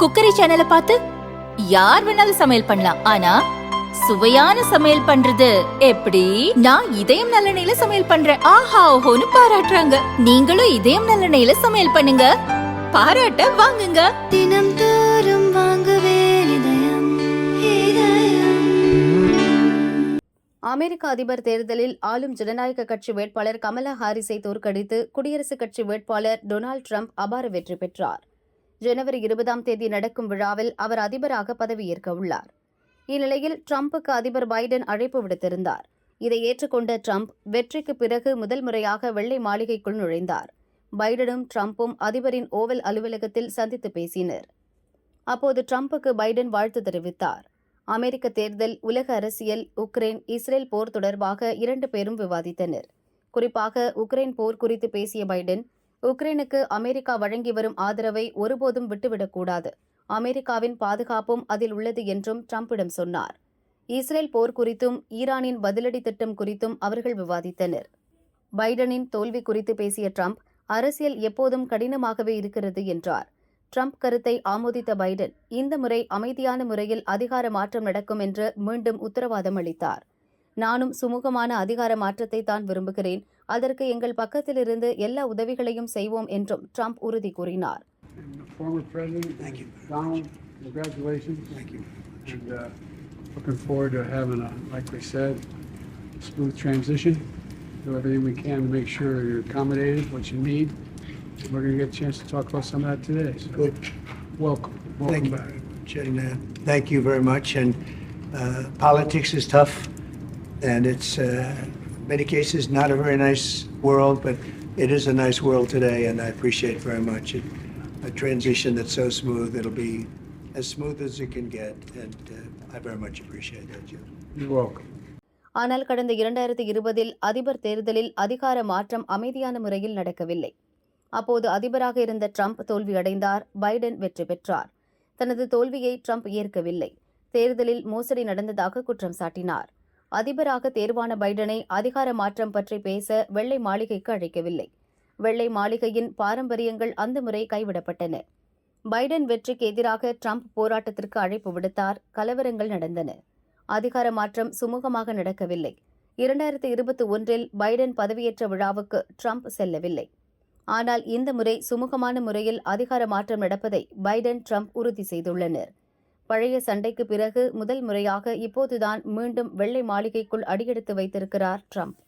Cookery சேனலை பார்த்து யார் வேணாலும் சமையல் பண்ணலாம். ஆனா சுவையான சமையல் பண்றது எப்படி? நான் இதயம் நல்லெண்ணெயில சமையல் பண்றேன். ஆஹா ஓஹோன்னு பாராட்டுறாங்க. நீங்களும் இதயம் நல்லெண்ணெயில சமையல் பண்ணுங்க. பாராட்ட வாங்குங்க. தினம் தோறும் வாங்குவே அமெரிக்க அதிபர் தேர்தலில் ஆளும் ஜனநாயக கட்சி வேட்பாளர் கமலா ஹாரிஸை தோற்கடித்து குடியரசுக் கட்சி வேட்பாளர் டொனால்ட் ட்ரம்ப் அபார வெற்றி பெற்றார். ஜனவரி இருபதாம் தேதி நடக்கும் விழாவில் அவர் அதிபராக பதவியேற்க உள்ளார். இந்நிலையில் ட்ரம்புக்கு அதிபர் பைடன் அழைப்பு விடுத்திருந்தார். இதை ஏற்றுக்கொண்ட ட்ரம்ப் வெற்றிக்கு பிறகு முதல் முறையாக வெள்ளை மாளிகைக்குள் நுழைந்தார். பைடனும் ட்ரம்ப்பும் அதிபரின் ஓவல் அலுவலகத்தில் சந்தித்து பேசினர். அப்போது ட்ரம்புக்கு பைடன் வாழ்த்து தெரிவித்தார். அமெரிக்க தேர்தல் உலக அரசியல் உக்ரைன் இஸ்ரேல் போர் தொடர்பாக இரண்டு பேரும் விவாதித்தனர். குறிப்பாக உக்ரைன் போர் குறித்து பேசிய பைடன் உக்ரைனுக்கு அமெரிக்கா வழங்கி வரும் ஆதரவை ஒருபோதும் விட்டுவிடக்கூடாது. அமெரிக்காவின் பாதுகாப்பும் அதில் உள்ளது என்றும் ட்ரம்பிடம் சொன்னார். இஸ்ரேல் போர் குறித்தும் ஈரானின் பதிலடி திட்டம் குறித்தும் அவர்கள் விவாதித்தனர். பைடனின் தோல்வி குறித்து பேசிய ட்ரம்ப் அரசியல் எப்போதும் கடினமாகவே இருக்கிறது என்றார். ட்ரம்ப் கருத்தை ஆமோதித்த பைடன் இந்த முறை அமைதியான முறையில் அதிகார மாற்றம் நடக்கும் என்று மீண்டும் உத்தரவாதம் அளித்தார். நானும் சுமூகமான அதிகார மாற்றத்தை தான் விரும்புகிறேன் அதற்கு எங்கள் பக்கத்திலிருந்து எல்லா உதவிகளையும் செய்வோம் என்றும் ட்ரம்ப் உறுதி கூறினார் And the former president. Thank you. Donald, congratulations. Thank you. And uh, looking forward to having a, like we said, smooth transition. Do everything we can to make sure you're accommodated, what you need. And We're gonna get a chance to talk about some of that today. So Good. welcome, Thank welcome you back. very much. And uh, thank you very much. And uh, politics is tough, And it's uh, many cases not a very nice world, but it is a nice world today, and I appreciate very much it, a transition that's so smooth. It'll be as smooth as it can get, and uh, I very much appreciate that, Jim. You're welcome. ஆனால் கடந்த இரண்டாயிரத்தி இருபதில் அதிபர் தேர்தலில் அதிகார மாற்றம் அமைதியான முறையில் நடக்கவில்லை அப்போது அதிபராக இருந்த ட்ரம்ப் தோல்வியடைந்தார் பைடன் வெற்றி பெற்றார் தனது தோல்வியை ட்ரம்ப் ஏற்கவில்லை தேர்தலில் மோசடி நடந்ததாக குற்றம் சாட்டினார் அதிபராக தேர்வான பைடனை அதிகார மாற்றம் பற்றி பேச வெள்ளை மாளிகைக்கு அழைக்கவில்லை. வெள்ளை மாளிகையின் பாரம்பரியங்கள் அந்த முறை கைவிடப்பட்டன. பைடன் வெற்றிக்கு எதிராக ட்ரம்ப் போராட்டத்திற்கு அழைப்பு விடுத்தார் கலவரங்கள் நடந்தன. அதிகார மாற்றம் சுமூகமாக நடக்கவில்லை. இரண்டாயிரத்தி இருபத்தி ஒன்றில் பைடன் பதவியேற்ற விழாவுக்கு ட்ரம்ப் செல்லவில்லை. ஆனால் இந்த முறை சுமூகமான முறையில் அதிகார மாற்றம் நடப்பதை பைடன் ட்ரம்ப் உறுதி செய்துள்ளனர். பழைய சண்டைக்கு பிறகு முதல் முறையாக இப்போதுதான் மீண்டும் வெள்ளை மாளிகைக்குள் அடியெடுத்து வைத்திருக்கிறார் ட்ரம்ப்.